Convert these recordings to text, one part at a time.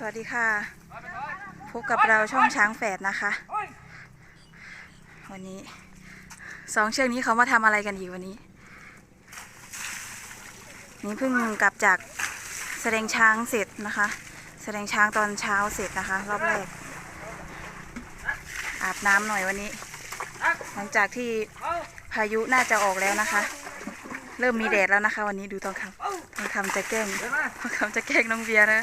สวัสดีค่ะ พบกับเราช่องช้างแฝดนะคะ วันนี้สองเชือกนี้เขามาทำอะไรกันอีกวันนี้ นี่เพิ่งกลับจากแสดงช้างเสร็จนะคะ แสดงช้างตอนเช้าเสร็จนะคะ รอบแรก อาบน้ำหน่อยวันนี้ หลังจากที่พายุน่าจะออกแล้วนะคะ เริ่มมีแดดแล้วนะคะ วันนี้ดูทองคำทองคำจะแกล้งทองคำจะแกล้งน้องเบียร์นะ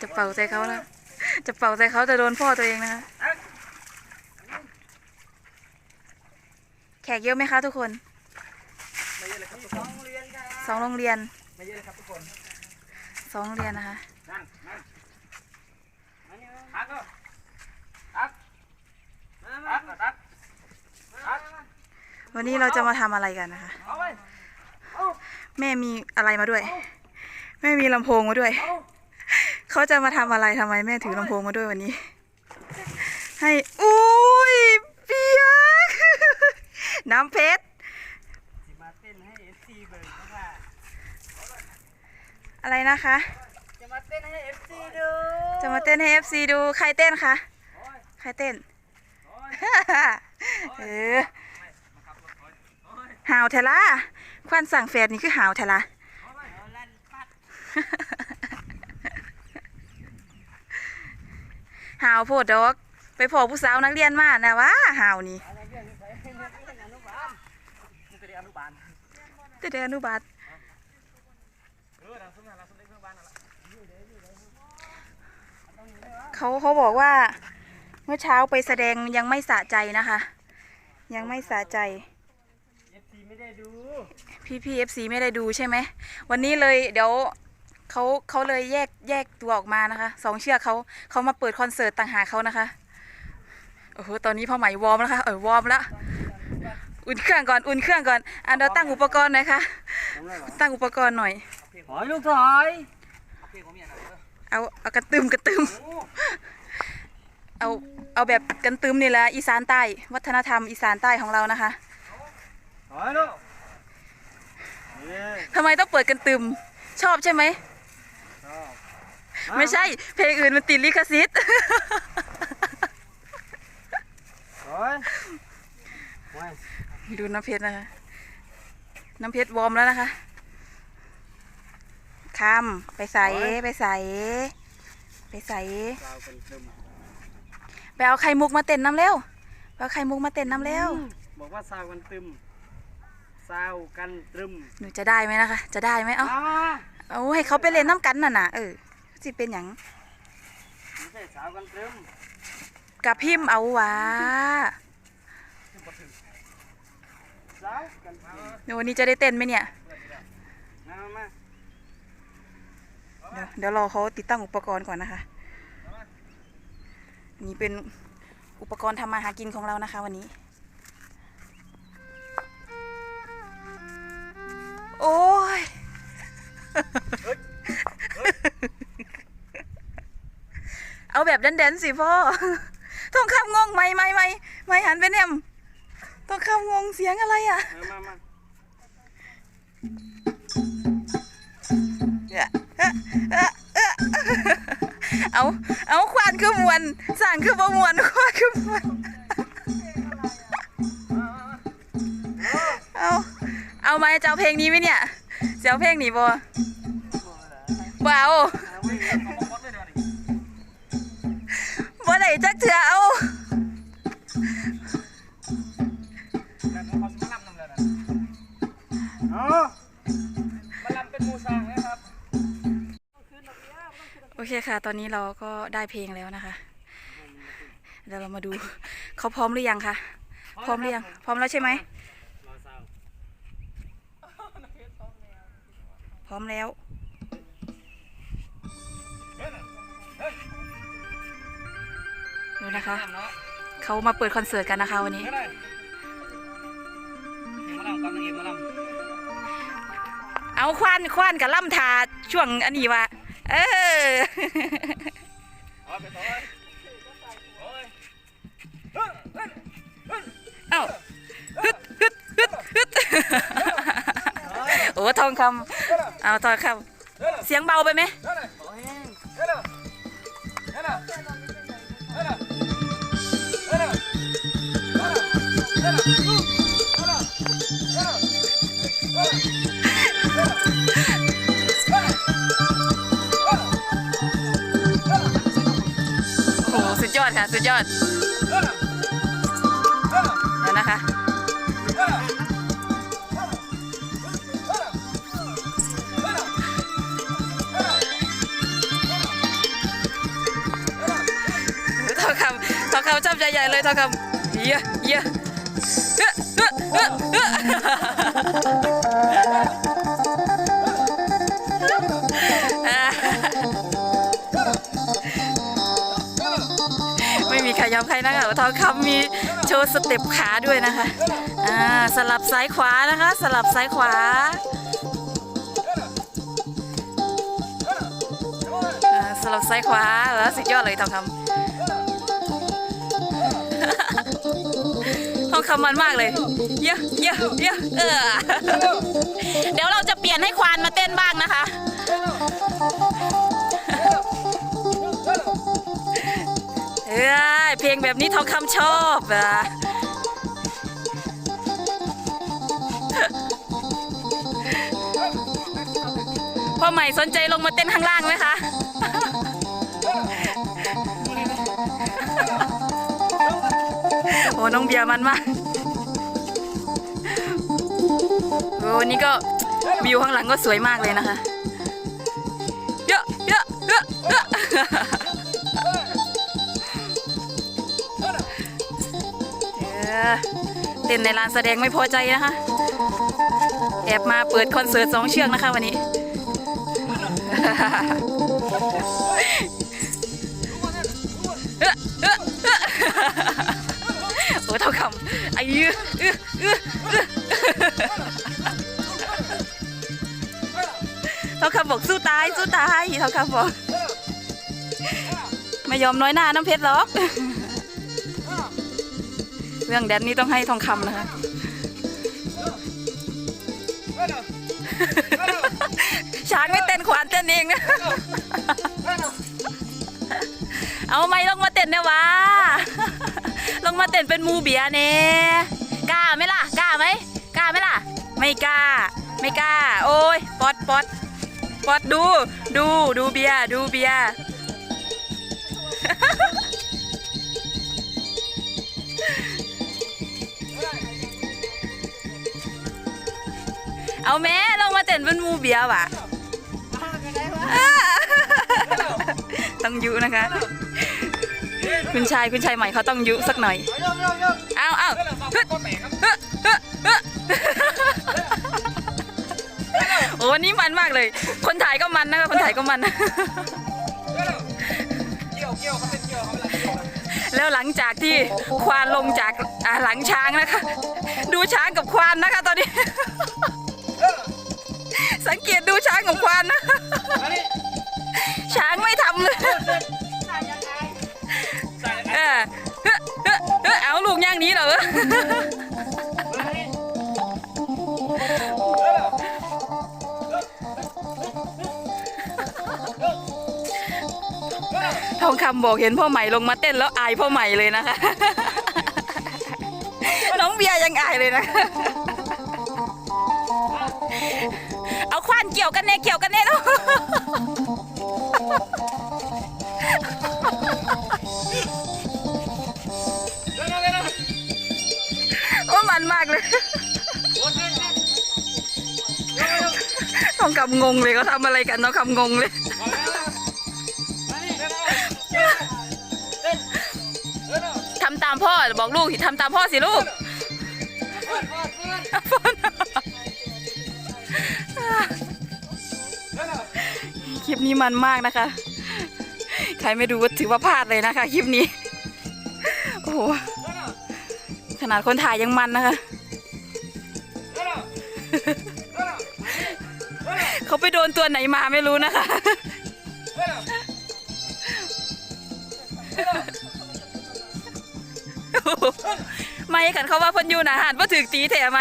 จะเป่าใจเขาแล้ว จะเป่าใจเขาจะโดนพ่อตัวเองนะคะ แขกเยอะไหมคะทุกคนไม่เยอะเรับทุกคนสองโรงเรียนไม่เยอะเลยครับทุกคนสองโรงเรียนนะคะวันนี้เราจะมาทำอะไรกันนะคะ แม่มีอะไรมาด้วย แม่มีลำโพงมาด้วยเอาเขาจะมาทำอะไรทำไมแม่ถือลำโพงมาด้วยวันนี้ ให้อุ้ยเปียกน้ำเพชรสิมาเต้นให้เอฟซีเบิร์ดนะค่ะอะไรนะคะ จะมาเต้นให้เอฟซีดู จะมาเต้นให้ FC ดูใครเต้นคะ ใครเต้นเออหาวเทล่าควันสั่งแฟดนี่คือหาวเทล่าลั่นปัด หาวโพดดอก ไปพอผู้สาวนักเรียนมานะวะหาวนี่อะไรเรื่องนี้ไปเรื่องนี้อนุบาลนี่ก็เรียนอนุบาลแต่เดอนุบาลเออดังสมัยเราสมัยอนุบาลนั่นแหละเขาเขาบอกว่า เมื่อเช้าไปแสดงยังไม่สะใจนะคะ ยังไม่สะใจเอฟซีไม่ได้ดูพี่พีเอฟซีไม่ได้ดูใช่ไหมวันนี้เลยเดี๋ยว เขาเขาเลยแยกแยกตัวออกมานะคะสองเชือกเขาเขามาเปิดคอนเสิร์ตต่างหากเขานะคะโอ้โหตอนนี้พ่อใหม่วอร์มแล้วค่ะเออวอร์มแล้วอุ่นเครื่องก่อนอุ่นเครื่องก่อนอันเดี๋ยวตั้งอุปกรณ์หน่อยค่ะทำไรหรอตั้งอุปกรณ์หน่อยถอยลูกถอยเอาเพลงของเมียหน่อยเออเอาเอากระตึมกระตึมโอ้เอาเอาแบบกันตึมนี่แหละอีสานใต้วัฒนธรรมอีสานใต้ของเรานะคะถอยลูกนี่ทำไมต้องเปิดกันตึมชอบใช่ไหมชอบ ไม่ใช่ เพลงอื่นมันติดลิขสิทธิ์ถอยไว้ดูน้ำเพชรนะคะ น้ำเพชรวอร์มแล้วนะคะคำไปใส่ไปใส่ ไปใส่ เราเป็นตึมไปเอาไข่มุกมาเต้นน้ำเร็วไปเอาไข่มุกมาเต้นน้ำเร็ว บอกว่าซาวกันตึมซาวกันตรึมหนูจะได้ไหมนะคะ จะได้ไหมเอ้าอ่า เอาให้เขาไปเล่นน้ำกันน่ะนะเออ สิเป็นหยังไม่ใช่สาวกันตรึมกับพิมพ์เอาวะสาวกันตรึมเดี๋ยววันนี้จะได้เต้นไหมเนี่ย มามาเดี๋ยวเดี๋ยวรอเขาติดตั้งอุปกรณ์ก่อนนะคะ นี่เป็นอุปกรณ์ทำมาหากินของเรานะคะวันนี้ โอ้ย เอาแบบแดนๆสิพ่อต้องข้ามงงไหมไหมไหมไม่หันไปเนี่ยต้องข้ามงงเสียงอะไรอะมามามาเอาเอาควานคือมวนสั่งคือบ่มวนควานคือมวนเอาเอาไหมจะเอาเพลงนี้ไหมเนี่ยจะเอาเพลงนี้บ่บ่เอา ได้จักเถื่อเอาแล้วเขาสิมาลำนำเลยนะอ๋อมาลำเป็นหมูสร้างนะครับโอเคค่ะ ตอนนี้เราก็ได้เพลงแล้วนะคะ เดี๋ยวเรามาดูเขาพร้อมหรือยังคะ พร้อมหรือยัง พร้อมแล้วใช่ไหมรอซาวพร้อมแล้ว ดูนะคะเนาะเขามาเปิดคอนเสิร์ตกันนะคะวันนี้ก็ได้เอ็มมาลำกับนางเอ็มมาลำเอาควานควานกับล่ำทาช่วงอันนี้วะเออเอาไปต่อเลยโอ้ยเอาฮึดฮึดฮึดฮึดโอ้ทองคำเอาทองคเสียงเบาไปไหม โอ้โหสุดยอดค่ะ สุดยอดเดี๋ยวนะคะ ทองคำทองคำชอบใจใหญ่เลยทองคำเยอะเยอะ ไม่มีใครยอมใครนะคะทองคำมีโชว์สเต็ปขาด้วยนะคะอ่าสลับซ้ายขวานะคะ สลับซ้ายขวาอ่าสลับซ้ายขวาแล้วสุดยอดเลยทองคำ องคำมันมากเลยเยอะเยอะเยอะเออเดี๋ยวเราจะเปลี่ยนให้ควานมาเต้นบ้างนะคะ เอ้ยเพลงแบบนี้ทองคำชอบอะพ่อใหม่สนใจลงมาเต้นข้างล่างไหมคะ โอ้น้องเบียร์มันมากโอ้วันนี้ก็วิวข้างหลังก็สวยมากเลยนะคะเยอะเยอะเยอะเยอะเต้นในลานแสดงไม่พอใจนะคะ แอบมาเปิดคอนเสิร์ตสองเชือกนะคะวันนี้ ยื้ออื้ออื้อเท่าคำบอกสู้ตายสู้ตายเท่าคำบอกไม่ยอมน้อยหน้าน้ำเพชรหรอกเรื่องแดนนี่ต้องให้ทองคำนะคะช้างไม่เต้นขวานเต้นเองนะ เอาไม่ลงมาเต้นเนี่ยวะ ลงมาเต้นเป็นมูเบียเน่กล้าไหมล่ะ กล้าไหมกล้าไหมล่ะ ไม่กล้า ไม่กล้า โอ้ยปอดปอดปอดดู ดูดูเบียดูเบียเอาแม่ลงมาเต้นเป็นมูเบียว่ะต้องยุนะคะ คุณชายคุณชายใหม่เขาต้องยุสักหน่อย เอาเอาฮึดฮึดฮึดฮึดโอ้วันนี้มันมากเลย คนถ่ายก็มันนะคะคนถ่ายก็มัน แล้วหลังจากที่ควานลงจากอ่าหลังช้างนะคะ ดูช้างกับควานนะคะ ตอนนี้ สังเกตดูช้างกับควานนะาลูกย่างนี้เหรอทองคำบอกเห็นพ่อใหม่ลงมาเต้นแล้วอายพ่อใหม่เลยนะคะ น้องเบียร์ยังอายเลยนะ เอาควานเกี่ยวกันแน่เกี่ยวกันแน่แล้วากเลยทองคำงงเลยเขาทำอะไรกันทองคำงงเลยทำตามพ่อบอกลูกทำตามพ่อสิลูกคลิปนี้มันมากนะคะ ใครไม่ดูก็ถือว่าพลาดเลยนะคะ คลิปนี้ โอ้โห ขนาดคนถ่ายยังมันนะคะ เขาไปโดนตัวไหนมาไม่รู้นะคะ ไม่กันเขาว่าเพ่นอยูนะหานว่าถือตีแถมไหม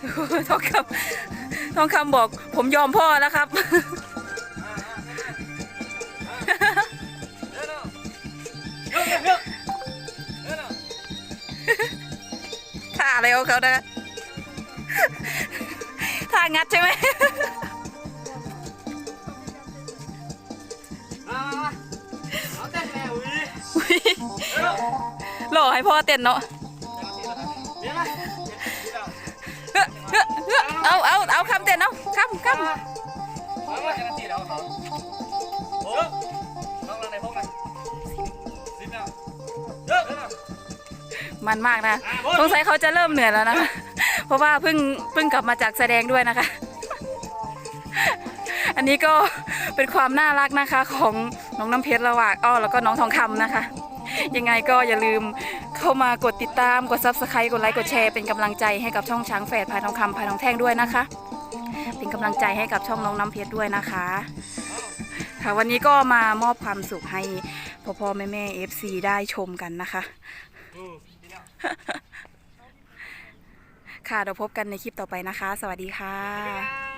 โอ้โหทองคำทองคำบอก ผมยอมพ่อแล้วครับเร็วเร็วเร็วเร็วท่าอะไรของเขานะท่างัดใช่ไหมมามาเอาเต้นแล้วอุ้ยอุ๊ยเร็วหล่อให้พ่อเต้นเนาะเดี๋ยวมาเอาเอาเอาคำเต้นเอาคำคมามามาจะตีแล้วเขาโอ้ลองลองในพวกนั้นสิบแล้วเร็วเร็วำมันมากนะสงสัยเขาจะเริ่มเหนื่อยแล้วนะคะเพ ราะว่าเพิ่งเพิ่งกลับมาจากแสดงด้วยนะคะ อันนี้ก็เป็นความน่ารักนะคะของน้องน้ำเพชรระหว่างอ้อแล้วก็น้องทองคำนะคะ ยังไงก็อย่าลืมเข้ามากดติดตามกด subscribe กดไลค์กดแชร์เป็นกำลังใจให้กับช่องช้างแฝดพายทองคำพายทองแท่งด้วยนะคะ เป็นกำลังใจให้กับช่องน้องน้ำเพชรด้วยนะคะ ค่ะวันนี้ก็มามอบความสุขให้พ่อพ่อแม่แม่เอฟซีได้ชมกันนะคะอืมดีแล้ว ค่ะเดี๋ยวพบกันในคลิปต่อไปนะคะ สวัสดีค่ะ